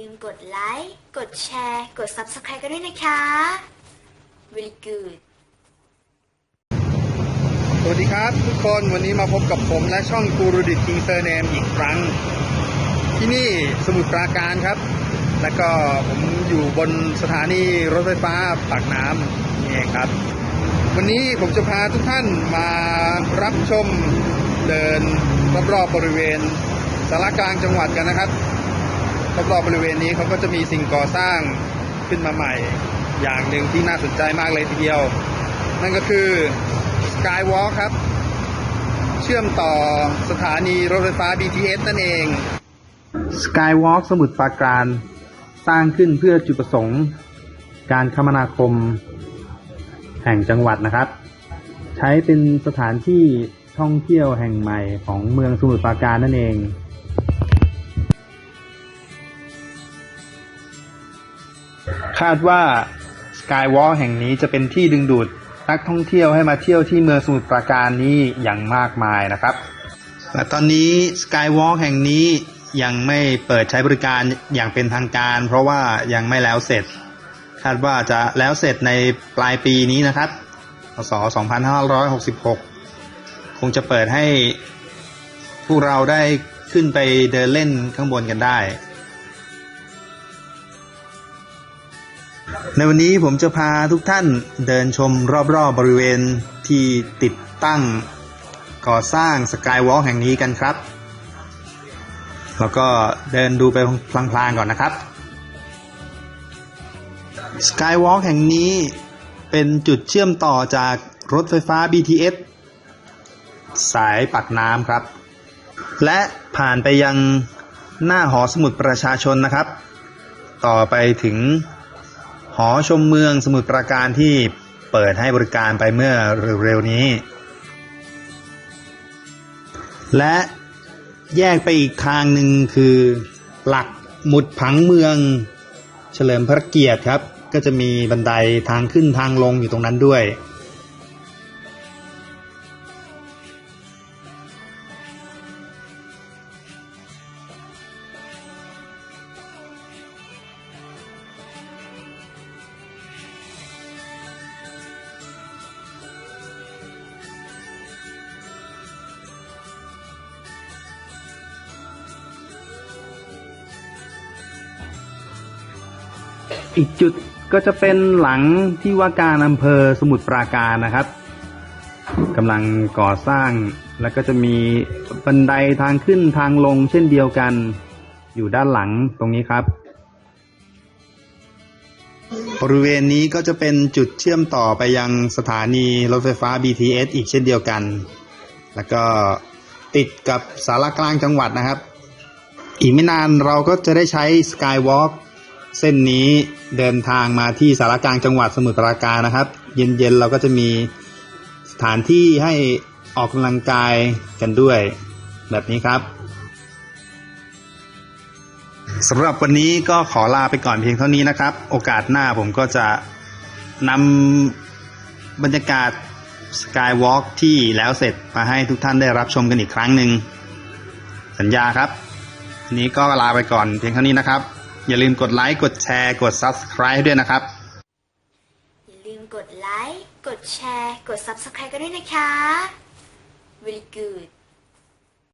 ลืมกดไลค์ กดแชร์ กด Subscribe กันด้วยนะคะ Very good สวัสดีครับทุกคนวันนี้มาพบกับผมและช่องกูรูดิตคิงเซอร์เนมอีกครั้ง ที่นี่สมุทรปราการครับ แล้วก็ผมอยู่บนสถานีรถไฟฟ้าปากน้ำนี่เองครับ วันนี้ผมจะพาทุกท่านมารับชมเดินรอบๆบริเวณสารกลางจังหวัดกันนะครับ รอบๆบริเวณนี้เขาก็จะมีสิ่งก่อสร้างขึ้นมาใหม่ อย่างหนึ่งที่น่าสนใจมากเลยทีเดียว นั่นก็คือ Skywalk ครับ เชื่อมต่อสถานีรถไฟฟ้า BTS นั่นเอง Skywalk สมุทรปราการ สร้างขึ้นเพื่อจุดประสงค์ การคมนาคม แห่งจังหวัดนะครับ ใช้เป็นสถานที่ท่องเที่ยวแห่งใหม่ของเมืองสมุทรปราการนั่นเอง คาดว่า Skywalk แห่งนี้จะเป็นที่ดึงดูดนักท่องเที่ยวให้มาเที่ยวที่เมืองสมุทรปราการนี้อย่างมากมายนะครับและตอนนี้ Skywalk แห่งนี้ยังไม่เปิดใช้บริการอย่างเป็นทางการ เพราะว่ายังไม่แล้วเสร็จ คาดว่าจะแล้วเสร็จในปลายปีนี้นะครับ พศ 2566 คงจะเปิดให้พวกเราได้ขึ้นไปเดินเล่นข้างบนกันได้ ในวันนี้ผมจะพาทุกท่านเดินชมรอบๆบริเวณที่ติดตั้งก่อสร้างสกายวอล์กแห่งนี้กันครับ แล้วก็เดินดูไปพลางๆก่อนนะครับสกายวอล์กแห่งนี้เป็นจุดเชื่อมต่อจากรถไฟฟ้า BTS สายปักน้ำครับ และผ่านไปยังหน้าหอสมุดประชาชนนะครับ ต่อไปถึง หอชมเมืองสมุทรปราการที่เปิดให้บริการไปเมื่อเร็วๆนี้ และแยกไปอีกทางหนึ่งคือหลักหมุดผังเมือง เฉลิมพระเกียรติครับ ก็จะมีบันไดทางขึ้นทางลงอยู่ตรงนั้นด้วย อีกจุดก็จะเป็นหลังที่ว่าการอำเภอสมุทรปราการนะครับกำลังก่อสร้างแล้วก็จะมีบันไดทางขึ้นทางลงเช่นเดียวกัน อยู่ด้านหลังตรงนี้ครับ บริเวณนี้ก็จะเป็นจุดเชื่อมต่อไปยังสถานีรถไฟฟ้า BTS อีกเช่นเดียวกัน แล้วก็ติดกับสารกลางจังหวัดนะครับ อีกไม่นานเราก็จะได้ใช้ Skywalk เส้นนี้เดินทางมาที่สารกลางจังหวัดสมุทรปราการนะครับ เย็นๆเราก็จะมีสถานที่ให้ออกกำลังกายกันด้วย แบบนี้ครับสำหรับวันนี้ก็ขอลาไปก่อนเพียงเท่านี้นะครับ โอกาสหน้าผมก็จะนำบรรยากาศสกายวอล์กที่แล้วเสร็จมาให้ทุกท่านได้รับชมกันอีกครั้งหนึ่ง สัญญาครับวันนี้ก็ลาไปก่อนเพียงเท่านี้นะครับ อย่าลืมกดไลค์กดแชร์ กด Subscribe ด้วยนะครับ อย่าลืมกดไลค์ กดแชร์ กด Subscribe กันด้วยนะคะ Very good